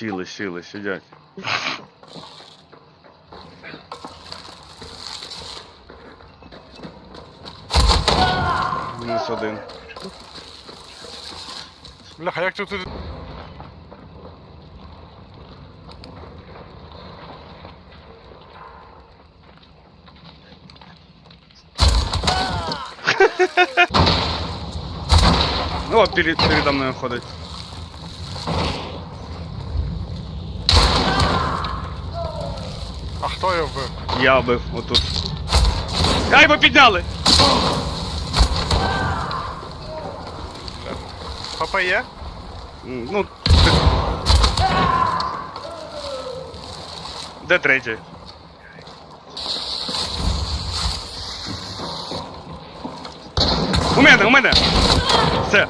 Сіли, сіли, сидять. Мінус один. Бляха, як тут. Ну, перед, передо мною ходить. Хто його вбив? Я бив отут. Ай, ви підняли! ПП є? М, Ну. Де третій? У мене, у мене! Все.